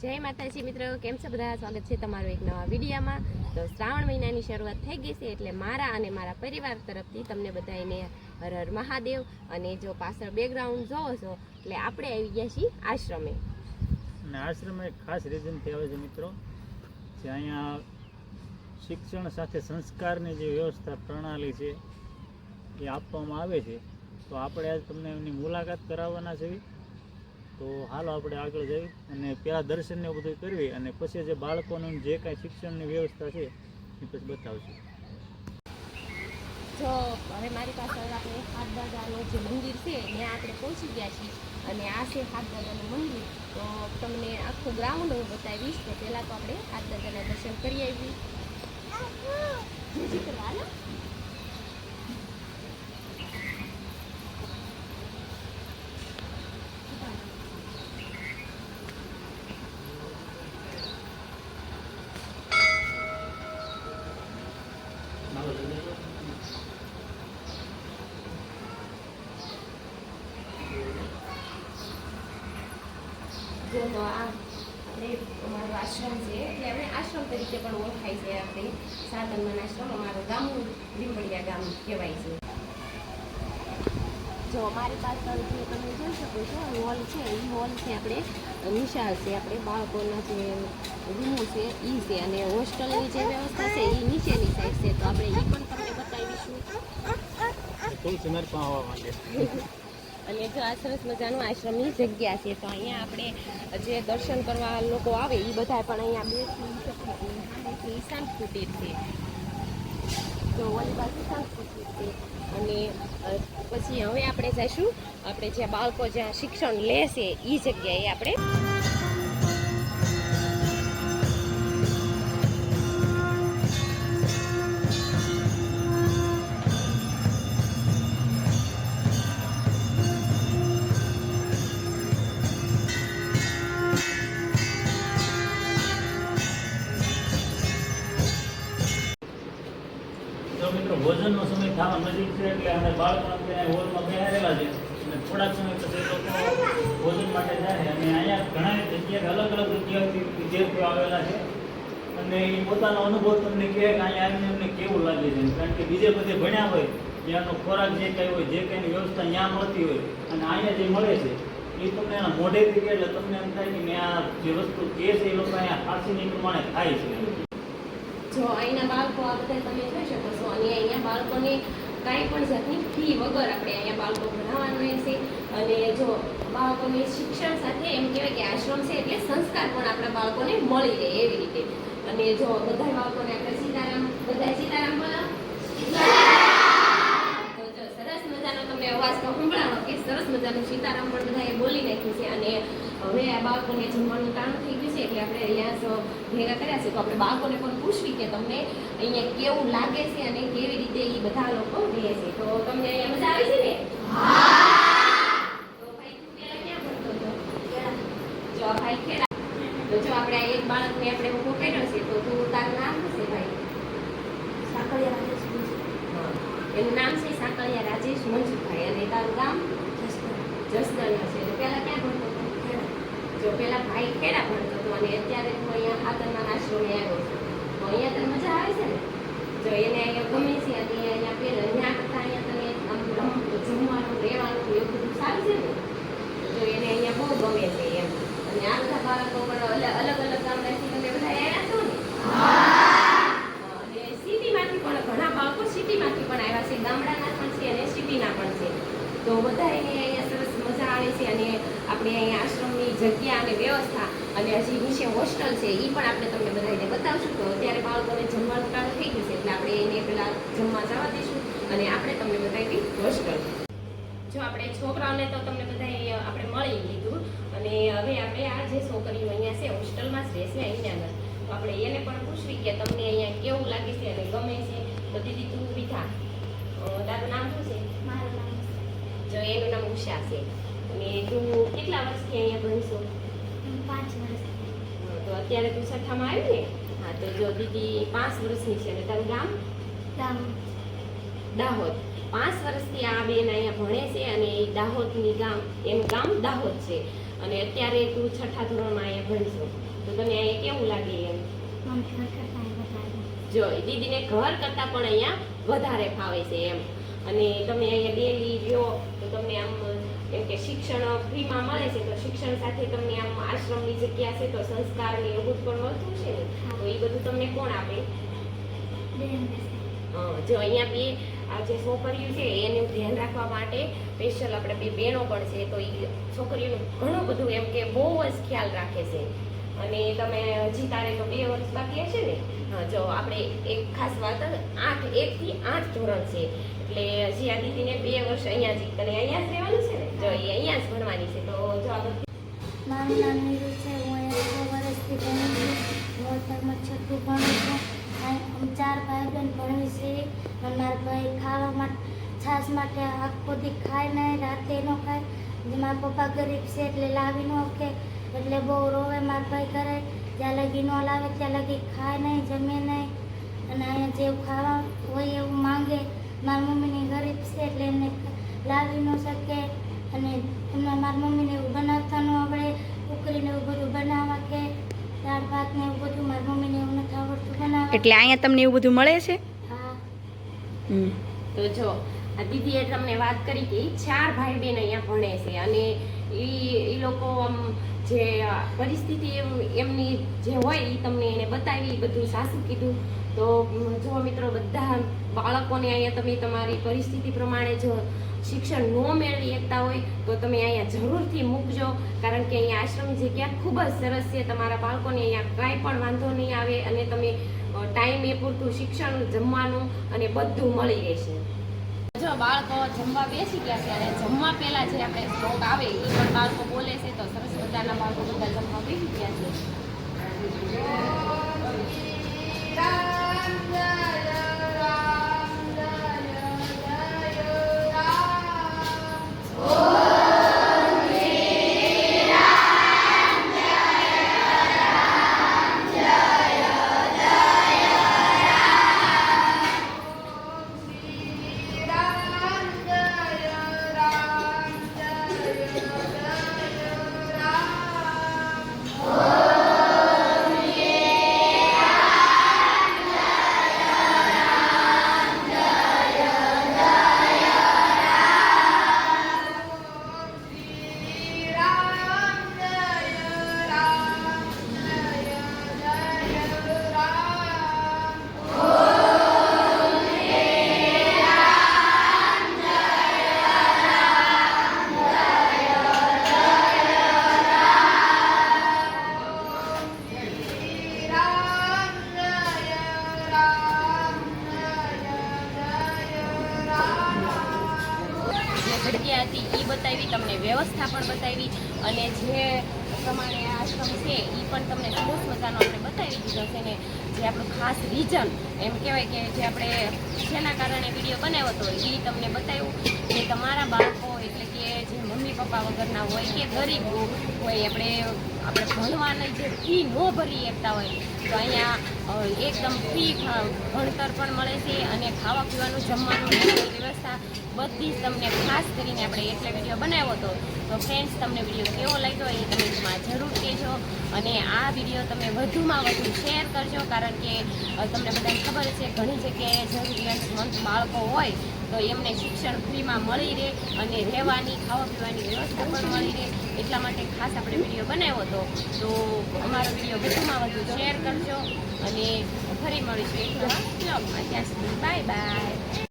જય માતાજી મિત્રો, કેમ છે બધા? સ્વાગત છે તમારું એક નવા વિડીયામાં. તો શ્રાવણ મહિનાની શરૂઆત થઈ ગઈ છે એટલે મારા અને મારા પરિવાર તરફથી તમને બધાને હર હર મહાદેવ. અને જો પાછળ બેકગ્રાઉન્ડ જોવો છો, એટલે આપણે આવી ગયા છીએ આશ્રમે. અને આશ્રમ ખાસ રીઝનથી આવે છે મિત્રો, જે અહીંયા શિક્ષણ સાથે સંસ્કારની જે વ્યવસ્થા પ્રણાલી છે એ આપવામાં આવે છે. તો આપણે આજ તમને એમની મુલાકાત કરાવવાના છીએ તો હાલો આપણે આગળ જઈ અને પહેલાં દર્શન ને બધું કરવી અને પછી જે બાળકોનું જે કાંઈ શિક્ષણની વ્યવસ્થા છે, એ પછી બતાવશું. જો, હવે મારી પાસે આપણે હાથ દાદાનું જે મંદિર છે, ત્યાં આપણે પહોંચી ગયા છીએ. અને આ છે હાથ દાદાનું મંદિર. તો તમને આખું ગ્રાઉન્ડ હું બતાવીશ તો પહેલાં તો આપણે હાથ દાદાના દર્શન કરી આવી જીજી કરવા હાલો. જો તો આ આપણે અમારો આશ્રમ છે. એટલે અમે આશ્રમ તરીકે પણ ઓળખાય છે આપણે સાધનમાન આશ્રમ અમારું ગામનું લીંબડિયા ગામ કહેવાય છે. જો અમારી પાછળ જે તમે જોઈ શકો છો હોલ છે. એ હોલ છે આપણે નિશાળ છે. આપણે બાળકોના જે રૂમો છે એ છે. અને હોસ્ટેલની જે વ્યવસ્થા છે એ નીચેની સાઈડ છે. તો આપણે એ પણ તમને બતાવીશું. અને જો આ સરસ મજાનું આશ્રમની જગ્યા છે, તો અહીંયા આપણે જે દર્શન કરવા લોકો આવે એ બધા પણ અહીંયા બેસી ઈશાન કુટીર છે. તો ઓલી બાજુ કુટીર છે. અને પછી હવે આપણે જઈશું. આપણે જ્યાં બાળકો જ્યાં શિક્ષણ લેશે એ જગ્યાએ આપણે ભોજનનો સમય થવા નજીક છે એટલે અમે અત્યારે હોલમાં બેહારેલા છે. અને થોડાક સમય પછી લોકો ભોજન માટે જાય અને અહીંયા ઘણા જગ્યાએ અલગ અલગ જગ્યાઓથી વિદ્યાર્થીઓ આવેલા છે. અને એ પોતાનો અનુભવ તમને કહે કે અહીંયા આવીને અમને કેવું લાગે છે? કારણ કે બીજે બધે ભણ્યા હોય, ત્યાંનો ખોરાક જે કંઈ હોય, જે કંઈની વ્યવસ્થા અહીંયા મળતી હોય અને અહીંયા જે મળે છે, એ તમને એના મોઢેથી કહે એટલે તમને એમ થાય કે મેં આ જે વસ્તુ કહે છે એ લોકો અહીંયા ફાંસીની પ્રમાણે થાય છે. જો અહીંના બાળકો આ બધા તમે જોઈ શકો છો. અને અહીંયા બાળકોને કાંઈ પણ જાતની ફી વગર આપણે અહીંયા બાળકો ભણાવવાનું રહેશે અને જો બાળકોને શિક્ષણ સાથે એમ કહેવાય કે આશ્રમ છે એટલે સંસ્કાર પણ આપણા બાળકોને મળી રહે એવી રીતે. અને જો બધા બાળકોને આપણે સીતારામ બધા સીતારામ બોલો. તો જો સરસ મજાનો તમને અવાજ તો સંભળાવો કે સરસ મજાનું સીતારામ પણ બધાએ બોલી નાખ્યું છે અને હવે આ બાળકોને જમવાનું ટાણું થઈ ગયું છે એટલે આપણે અહીંયા ભેગા કર્યા છે. તો આપણે બાળકોને પણ પૂછવી કે તમને અહીંયા કેવું લાગે છે અને કેવી રીતે એ બધા લોકો રહે છે. તો તમને અહીંયા મજા આવી છે ને? જો ભાઈ ખેડા. તો જો આપણે આ એક બાળકને આપણે ઊભો કર્યો છે તો તું તારું નામ શું છે ભાઈ? સાકળિયા એનું નામ છે સાંકળિયા રાજેશ મંજુભાઈ અને તારું ગામ? જસદણ. છે. તો ક્યાં ભણતો હતો? જો પેલા ભાઈ ખેડા ભણતો હતો, અને અત્યારે હું અહીંયા ખાતરના આશ્રમે આવ્યો છે. તો અહીંયા તને મજા આવે છે ને? જો એને અહીંયા ગમે છે, અને અહીંયા પેલા ત્યાં કરતાં અહીંયા તને આમ રમ- જમવાનું રહેવાનું એવું બધું સારું છે ને તો એને અહીંયા બહુ ગમે છે એમ અને આ બધા બાળકો પણ અલગ અલગ અલગ ગામડાથી તમે બધા આવ્યા છો ને અને સિટીમાંથી પણ ઘણા બાળકો સિટીમાંથી પણ આવ્યા છે ગામડાના પણ છે અને સિટીના પણ છે બધા એને અહીંયા સરસ મજા આવે છે અને આપણે અહીંયા આશ્રમની જગ્યા અને વ્યવસ્થા અને હજી નીચે હોસ્ટેલ છે એ પણ આપણે તમને બધાને બતાવશું. તો અત્યારે બાળકોને જમવાનું ચાલુ થઈ ગયું છે, એટલે આપણે એને પહેલાં જમવા જવા દઈશું અને આપણે તમને બતાવી હોસ્ટેલ. જો આપણે છોકરાઓને તો તમને બધા આપણે મળી લીધું અને હવે આપણે આ જે છોકરીઓ અહીંયા છે, હોસ્ટેલમાં જ રહેશે અહીંયા તો આપણે એને પણ પૂછવી કે તમને અહીંયા કેવું લાગે છે અને ગમે છે. તો દીદી તું વિધા તારું નામ શું છે? મારું નામ જો એનું નામ ઉષા છે. અને તું કેટલા વર્ષથી અહીંયા ભણશો? પાંચ વર્ષ તો અત્યારે તું છઠ્ઠામાં આવી ને? હા તો જો દીદી પાંચ વર્ષની છે અને તારું ગામ? ગામ દાહોદ. પાંચ વર્ષથી આ બેન અહીંયા ભણે છે અને એ દાહોદની ગામ એનું ગામ દાહોદ છે. અને અત્યારે તું છઠ્ઠા ધોરણમાં અહીંયા ભણશો. તો તને અહીંયા કેવું લાગે એમ? જો દીદીને ઘર કરતાં પણ અહીંયા વધારે ફાવે છે એમ. અને તમે અહીંયા ડેલી તો તમને આમ એમ કે શિક્ષણ ફ્રીમાં મળે છે તો શિક્ષણ સાથે તમને આમ આશ્રમની જગ્યા છે તો સંસ્કાર ને એવું પણ મળતું છે ને? તો એ બધું તમને કોણ આપે? જો અહીંયા બે આ જે છોકરીઓ છે એનું ધ્યાન રાખવા માટે સ્પેશિયલ આપણે બે બહેનો પણ છે તો એ છોકરીઓનું ઘણું બધું એમ કે બહુ જ ખ્યાલ રાખે છે. અને તમે હજી તારે તો બે વર્ષ બાકી હશે ને? જો આપણે એક ખાસ વાત આઠ એકથી આઠ ધોરણ છે. એટલે હજી આદિત્યને બે વર્ષ અહીંયા જ અને અહીંયા જ રહેવાનું છે ને? જો એ અહીંયા જ ભણવાની છે, તો જો આ બધી. છે. હું અહીંયા વર્ષથી ભણું છું. છઠ્ઠું ભણું ચાર ભાઈ બહેન ભણવી છે. અને મારા ભાઈ ખાવા માટે છાશ માટે આખો દી ખાય નહીં રાતે ન ખાય. મારા પપ્પા ગરીબ છે એટલે લાવી ન કે. એટલે બહુ રોવે મારા ભાઈ કરે જ્યાં લગી ન લાવે, ત્યાં લગી ખાય નહીં, જમે નહીં. અને અહીંયા જેવું ખાવા હોય એવું માંગે મારી મમ્મીની ગરીબ છે એટલે એમને લાવી ન શકે અને એમને મારી મમ્મીને એવું બનાવતા ન આવડે ઉકળીને એવું બધું બનાવવા કે દાળ ભાત ને એવું બધું મારી મમ્મીને એવું નથી આવડતું બનાવવા. એટલે અહીંયા તમને એવું બધું મળે છે? હા. તો જો આ દીદીએ તમને વાત કરી કે ચાર ભાઈ બહેન અહીંયા ભણે છે અને એ એ લોકો આમ જે પરિસ્થિતિ એમ, એમની જે હોય એ તમને એને બતાવી બધું સાસુ કીધું. તો જો મિત્રો બધા બાળકોને અહીંયા તમે તમારી પરિસ્થિતિ પ્રમાણે જો શિક્ષણ ન મેળવી શકતા હોય, તો તમે અહીંયા જરૂરથી મૂકજો. કારણ કે અહીંયા આશ્રમ જગ્યા ખૂબ જ સરસ છે. તમારા બાળકોને અહીંયા કાંઈ પણ વાંધો નહીં આવે અને તમે ટાઈમે પૂરતું શિક્ષણ જમવાનું અને બધું મળી રહેશે. જો બાળકો જમવા બેસી ગયા અને જમવા પહેલા જે આપણે શ્લોક આવે, એ પણ બાળકો બોલે છે, તો સરસ મજાના બાળકો બધા જમવા બેસી ગયા છે. જે પ્રમાણે આશ્રમ છે એ પણ તમને સરસ મજાનો આપણે બતાવી દીધો છે ને જે આપણું ખાસ રીઝન એમ કહેવાય કે જે આપણે જેના કારણે વીડિયો બનાવ્યો હતો એ તમને બતાવ્યું કે તમારા બાળકો એટલે કે જે મમ્મી પપ્પા વગરના હોય કે ગરીબ હોય આપણે આપણે ભણવાની જે ફી ન ભરી શકતા હોય, તો અહીંયા એકદમ ફ્રી ભણતર પણ મળે છે અને ખાવા પીવાનું, જમવાનું વ્યવસ્થા બધી જ તમને ખાસ કરીને આપણે એટલે વીડિયો બનાવ્યો હતો. તો ફ્રેન્ડ્સ તમને વીડિયો કેવો લાગ્યો એ તમે જરૂર કહેજો અને આ વીડિયો તમે વધુમાં વધુ શેર કરજો, કારણ કે તમને બધાને ખબર છે ઘણી જગ્યાએ જરૂરિયાતમંદ બાળકો હોય, તો એમને શિક્ષણ ફ્રીમાં મળી રહે અને રહેવાની, ખાવા પીવાની વ્યવસ્થા પણ મળી રહે. એટલા માટે ખાસ આપણે વીડિયો બનાવ્યો હતો. તો અમારો વીડિયો વધુમાં વધુ શેર કરજો અને ફરી મળીશું એક નવા બ્લોગમાં ત્યાં સુધી બાય બાય.